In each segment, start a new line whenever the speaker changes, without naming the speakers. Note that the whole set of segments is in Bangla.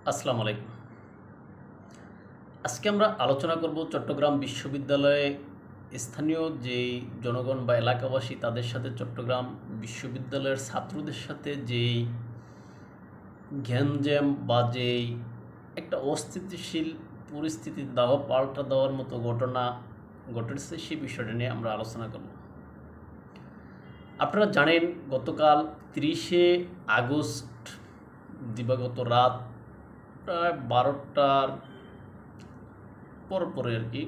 আসসালামু আলাইকুম। আজকে আমরা আলোচনা করব চট্টগ্রাম বিশ্ববিদ্যালয়ে স্থানীয় যেই জনগণ বা এলাকাবাসী তাদের সাথে চট্টগ্রাম বিশ্ববিদ্যালয়ের ছাত্রদের সাথে যেই ঘ্যানজ্যাম বা যেই একটা অস্থিতিশীল পরিস্থিতি দাওয়া পাল্টা দেওয়ার মতো ঘটনা ঘটেছে সেই বিষয়টা নিয়ে আমরা আলোচনা করব। আপনারা জানেন গতকাল তিরিশে আগস্ট দিবাগত রাত প্রায় বারোটার পর পরে আর কি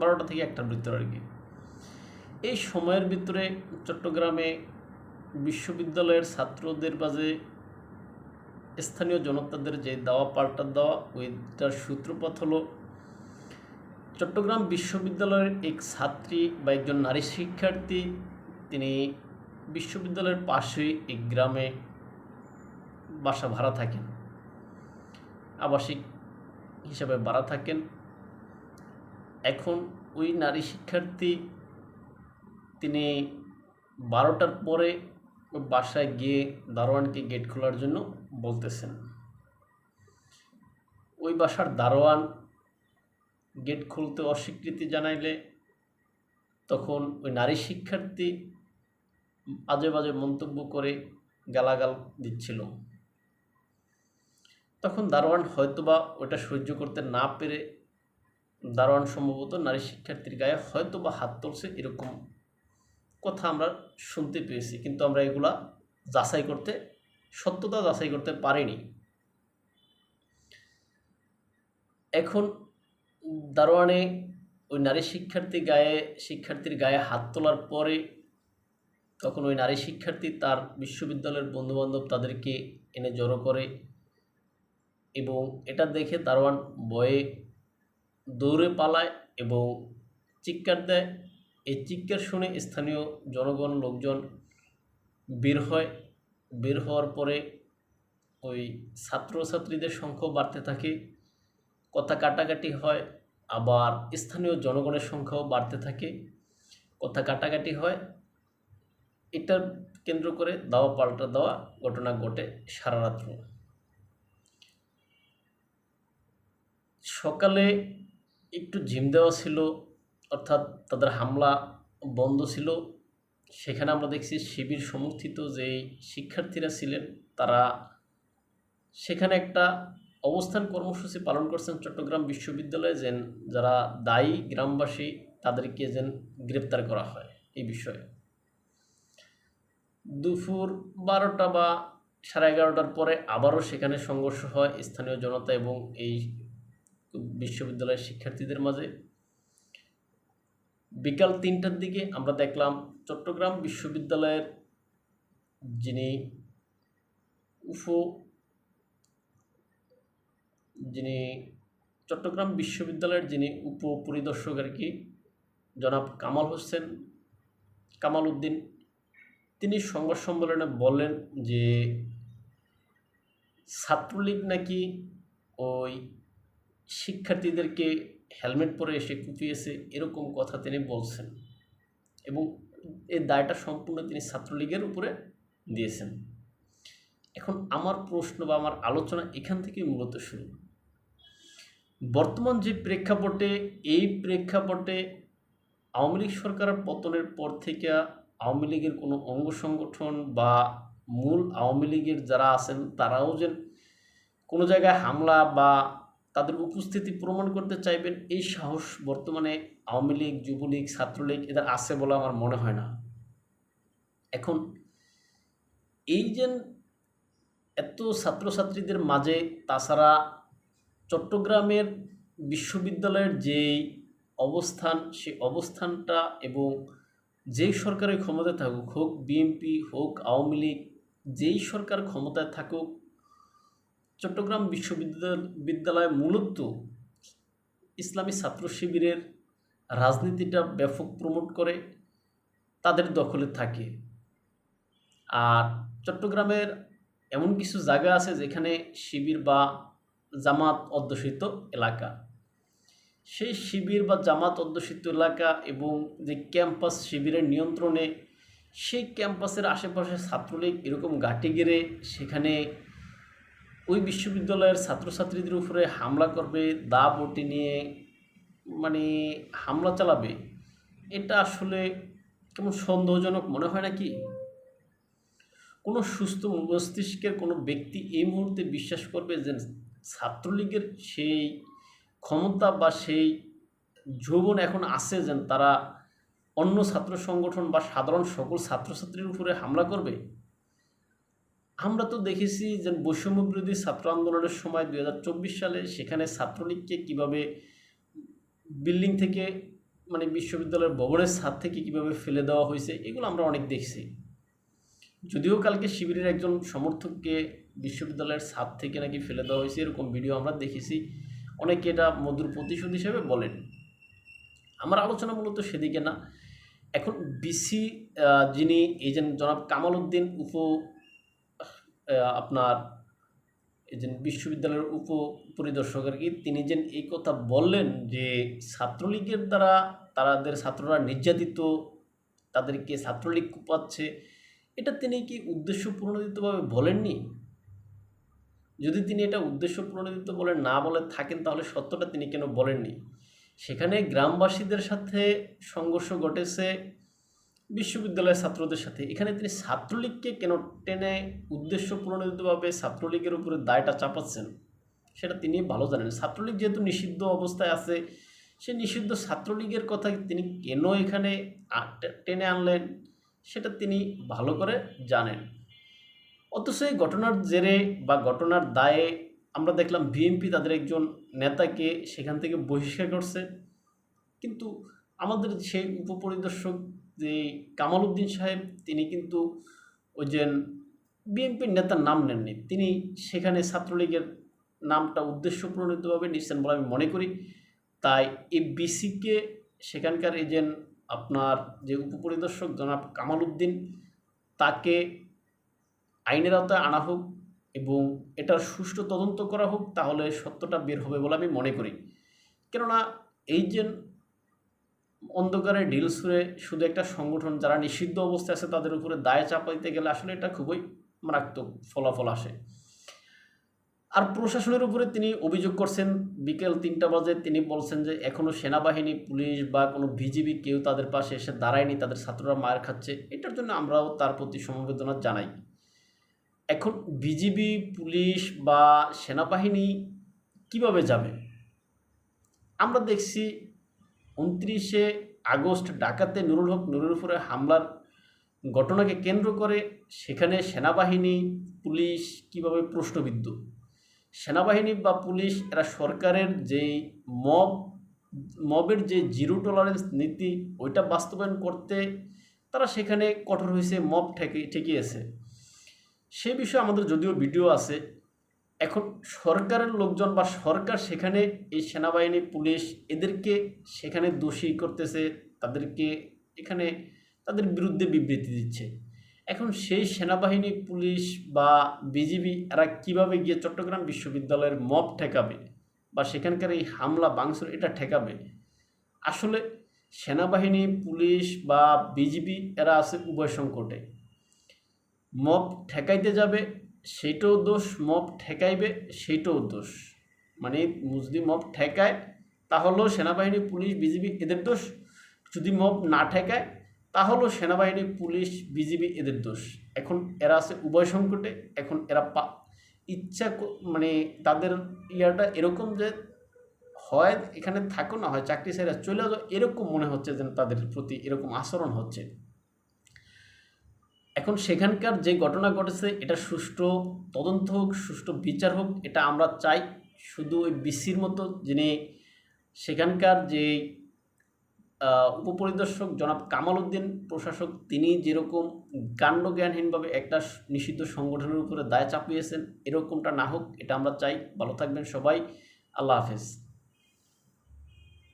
বারোটা থেকে একটার ভিতরে আর কি। এই সময়ের ভিতরে চট্টগ্রামে বিশ্ববিদ্যালয়ের ছাত্রদের মাঝে স্থানীয় জনতাদের যে দাওয়া পাল্টা দেওয়া, ওইটার সূত্রপাত হলো, চট্টগ্রাম বিশ্ববিদ্যালয়ের এক ছাত্রী বা একজন নারী শিক্ষার্থী, তিনি বিশ্ববিদ্যালয়ের পাশেই এক গ্রামে বাসা ভাড়া থাকেন। আবাসিক হিসাবে বাড়া থাকেন। এখন ওই নারী শিক্ষার্থী তিনি বারোটার পরে বাসায় গিয়ে দারোয়ানকে গেট খোলার জন্য বলতেছেন। ওই বাসার দারোয়ান গেট খুলতে অস্বীকৃতি জানাইলে তখন ওই নারী শিক্ষার্থী আজে বাজে মন্তব্য করে গালাগাল দিচ্ছিল। তখন দারোয়ান হয়তোবা ওটা সহ্য করতে না পেরে দারোয়ান সম্ভবত নারী শিক্ষার্থীর গায়ে হয়তোবা হাত তুলছে এরকম কথা আমরা শুনতে পেয়েছি। কিন্তু আমরা এগুলা যাচাই করতে, সত্যতা যাচাই করতে পারিনি। এখন দারোয়ানে ওই নারী শিক্ষার্থী গায়ে, শিক্ষার্থীর গায়ে হাত তোলার পরে তখন ওই নারী শিক্ষার্থী তার বিশ্ববিদ্যালয়ের বন্ধুবান্ধব তাদেরকে এনে জড়ো করে এবং এটা দেখে দারোয়ান বয়ে দৌড়ে পালায় এবং চিৎকার দেয়। এই চিৎকার শুনে স্থানীয় জনগণ লোকজন বের হয়। বের হওয়ার পরে ওই ছাত্রছাত্রীদের সংখ্যাও বাড়তে থাকে। কথা কাটাকাটি হয়, আবার স্থানীয় জনগণের সংখ্যাও বাড়তে থাকে। কথা কাটাকাটি হয় এটার কেন্দ্র করে দাওয়া পাল্টা দেওয়া ঘটনা ঘটে সারা রাত্র। সকালে একটু জিম দেওয়া ছিল, অর্থাৎ তাদের হামলা বন্ধ ছিল। সেখানে আমরা দেখছি শিবির সমর্থিত যেই শিক্ষার্থীরা ছিলেন, তারা সেখানে একটা অবস্থান কর্মসূচি পালন করছেন চট্টগ্রাম বিশ্ববিদ্যালয়ে যেন যারা দায়ী গ্রামবাসী, তাদেরকে যেন গ্রেপ্তার করা হয় এই বিষয়ে। দুপুর বারোটা বা সাড়ে এগারোটার পরে আবারও সেখানে সংঘর্ষ হয় স্থানীয় জনতা এবং এই বিশ্ববিদ্যালয়ের শিক্ষার্থীদের মাঝে। বিকাল তিনটার দিকে আমরা দেখলাম চট্টগ্রাম বিশ্ববিদ্যালয়ের যিনি উফো যিনি চট্টগ্রাম বিশ্ববিদ্যালয়ের যিনি উপ পরিদর্শক আর কি, জনাব কামাল হোসেন কামাল উদ্দিন, তিনি সংবাদ সম্মেলনে বললেন যে ছাত্রলীগ নাকি ওই শিক্ষার্থীদেরকে হেলমেট পরে এসে কুপিয়েছে, এরকম কথা তিনি বলছেন এবং এই দায়টা সম্পূর্ণ তিনি ছাত্রলীগের উপরে দিয়েছেন। এখন আমার প্রশ্ন বা আমার আলোচনা এখান থেকে মূলত শুরু। বর্তমান যে প্রেক্ষাপটে, এই প্রেক্ষাপটে আওয়ামী লীগ সরকারের পতনের পর থেকে আওয়ামী লীগের কোনো অঙ্গ সংগঠন বা মূল আওয়ামী লীগের যারা আছেন, তারাও যেন কোনো জায়গায় হামলা বা তাদের উপস্থিতি প্রমাণ করতে চাইবেন, এই সাহস বর্তমানে আওয়ামী লীগ, যুবলীগ, ছাত্রলীগ এদের আছে বলে আমার মনে হয় না। এখন এই যে এত ছাত্রছাত্রীদের মাঝে, তাছাড়া চট্টগ্রামের বিশ্ববিদ্যালয়ের যেই অবস্থান সেই অবস্থানটা এবং যেই সরকারের ক্ষমতায় থাকুক, হোক বিএনপি, হোক আওয়ামী লীগ, যেই সরকার ক্ষমতায় থাকুক চট্টগ্রাম বিশ্ববিদ্যালয় বিদ্যালয় মূলত ইসলামী ছাত্র শিবিরের রাজনীতিটা ব্যাপক প্রমোট করে, তাদের দখলে থাকে। আর চট্টগ্রামের এমন কিছু জায়গা আছে যেখানে শিবির বা জামাত অধ্যুষিত এলাকা। সেই শিবির বা জামাত অধ্যুষিত এলাকা এবং যে ক্যাম্পাস শিবিরের নিয়ন্ত্রণে, সেই ক্যাম্পাসের আশেপাশে ছাত্রলীগ এরকম ঘাটি গেড়ে সেখানে ওই বিশ্ববিদ্যালয়ের ছাত্রছাত্রীদের উপরে হামলা করবে, দা বটি নিয়ে মানে হামলা চালাবে, এটা আসলে কেমন সন্দেহজনক মনে হয় নাকি? কোনো সুস্থ মস্তিষ্কের কোনো ব্যক্তি এই মুহূর্তে বিশ্বাস করবে যে ছাত্রলীগের সেই ক্ষমতা বা সেই যৌবন এখন আছে যেন তারা অন্য ছাত্র সংগঠন বা সাধারণ সকল ছাত্রছাত্রীর উপরে হামলা করবে? আমরা তো দেখেছি যে বৈষম্য বিরোধী ছাত্র আন্দোলনের সময় দু হাজার চব্বিশ সালে সেখানে ছাত্রলীগকে কীভাবে বিল্ডিং থেকে মানে বিশ্ববিদ্যালয়ের ভবনের ছাদ থেকে কীভাবে ফেলে দেওয়া হয়েছে, এগুলো আমরা অনেক দেখছি। যদিও কালকে শিবিরের একজন সমর্থককে বিশ্ববিদ্যালয়ের ছাদ থেকে নাকি ফেলে দেওয়া হয়েছে, এরকম ভিডিও আমরা দেখেছি। অনেকে এটা মধুর প্রতিশোধ হিসেবে বলেন। আমার আলোচনা মূলত সেদিকে না। এখন বিসি যিনি, এই যে জনাব কামাল উদ্দিন উপ আপনার এই যে বিশ্ববিদ্যালয়ের উপ পরিদর্শক আর কি তিনি যে এই কথা বললেন যে ছাত্রলীগের দ্বারা তাদের ছাত্ররা নির্যাতিত, তাদেরকে ছাত্রলীগ কুপাচ্ছে, এটা তিনি কি উদ্দেশ্য প্রণোদিতভাবে বলেননি? যদি তিনি এটা উদ্দেশ্য প্রণোদিত বলে না বলে থাকেন, তাহলে সত্যটা তিনি কেন বলেননি? সেখানে গ্রামবাসীদের সাথে সংঘর্ষ ঘটেছে বিশ্ববিদ্যালয়ের ছাত্রদের সাথে। এখানে তিনি ছাত্রলীগকে কেন টেনে উদ্দেশ্য প্রণোদিতভাবে ছাত্রলীগের উপরে দায়টা চাপাচ্ছেন, সেটা তিনি ভালো জানেন। ছাত্রলীগ যেহেতু নিষিদ্ধ অবস্থায় আছে, সে নিষিদ্ধ ছাত্রলীগের কথা তিনি কেন এখানে টেনে আনলেন, সেটা তিনি ভালো করে জানেন। অথচ এই ঘটনার জেরে বা ঘটনার দায়ে আমরা দেখলাম বিএনপি তাদের একজন নেতাকে সেখান থেকে বহিষ্কার করছে। কিন্তু আমাদের সেই উপপরিদর্শক যে কামাল উদ্দিন সাহেব, তিনি কিন্তু ওই যে বিএনপির নেতার নাম নেননি। তিনি সেখানে ছাত্রলীগের নামটা উদ্দেশ্য প্রণোদিতভাবে নিচ্ছেন বলে আমি মনে করি। তাই এই বিসিকে সেখানকার এজেন্ট আপনার যে উপপরিদর্শক জনাব কামাল উদ্দিন তাকে আইনের আওতায় আনা হোক এবং এটার সুষ্ঠু তদন্ত করা হোক, তাহলে সত্যটা বের হবে বলে আমি মনে করি। কেননা এই যে অন্ধকারে ঢিল ছুঁড়ে শুধু একটা সংগঠন, যারা নিষিদ্ধ অবস্থায় আছে তাদের উপরে দায় চাপাইতে গেলে আসলে এটা খুবই মারাত্মক ফলাফল আসে। আর প্রশাসনের উপরে তিনি অভিযোগ করছেন, বিকেল তিনটা বাজে তিনি বলছেন যে এখনও সেনাবাহিনী, পুলিশ বা কোনো বিজিবি কেউ তাদের পাশে এসে দাঁড়ায়নি, তাদের ছাত্ররা মায়ের খাচ্ছে। এটার জন্য আমরাও তার প্রতি সমবেদনা জানাই। এখন বিজিবি, পুলিশ বা সেনাবাহিনী কীভাবে যাবে? আমরা দেখছি উনত্রিশে আগস্ট ডাকাতে নুরুল হক নুরুল উপরে হামলার ঘটনাকে কেন্দ্র করে সেখানে সেনাবাহিনী, পুলিশ কীভাবে প্রশ্নবিদ্ধ? সেনাবাহিনী বা পুলিশ, এরা সরকারের যেই মব, মবের যে জিরো টলারেন্স নীতি, ওইটা বাস্তবায়ন করতে তারা সেখানে কঠোর হয়েছে, মব ঠেকে, ঠেকিয়েছে। সে বিষয়ে আমাদের যদিও ভিডিও আছে এখন সরকারের লোকজন বা সরকার সেখানে এই সেনাবাহিনী, পুলিশ এদেরকে সেখানে দোষী করতেছে, তাদেরকে এখানে তাদের বিরুদ্ধে বিবৃতি দিচ্ছে। এখন সেই সেনাবাহিনী, পুলিশ বা বিজিবি এরা কীভাবে গিয়ে চট্টগ্রাম বিশ্ববিদ্যালয়ের মব ঠেকাবে বা সেখানকার এই হামলা বাংসুর এটা ঠেকাবে? আসলে সেনাবাহিনী, পুলিশ বা বিজিবি এরা আছে উভয় সংকটে। মব ঠেকাইতে যাবে সেইটাও দোষ, মব ঠেকাইবে, সেইটাও দোষ। মানে যদি মব ঠেকায়, তাহলেও সেনাবাহিনী, পুলিশ, বিজিবি এদের দোষ। যদি মব না ঠেকায়, তাহলেও সেনাবাহিনী, পুলিশ, বিজিবি এদের দোষ। এখন এরা আছে উভয় সংকটে, এখন এরা পা, ইচ্ছা মানে তাদের ইয়াটা এরকম যে হয়, এখানে থাকো না, হয় চাকরি ছেড়ে চলে যাও, এরকম মনে হচ্ছে যেন তাদের প্রতি এরকম আচরণ হচ্ছে। এখন সেখানকার যে ঘটনা ঘটেছে, এটা সুষ্ঠু তদন্ত হোক, সুষ্ঠু বিচার হোক, এটা আমরা চাই। শুধু ওই বিসির মতো যিনি সেখানকার যে উপপরিদর্শক জনাব কামাল উদ্দিন প্রশাসক, তিনি যেরকম কাণ্ডজ্ঞানহীনভাবে একটা নিষিদ্ধ সংগঠনের উপরে দায় চাপিয়েছেন, এরকমটা না হোক, এটা আমরা চাই। ভালো থাকবেন সবাই। আল্লাহ হাফেজ।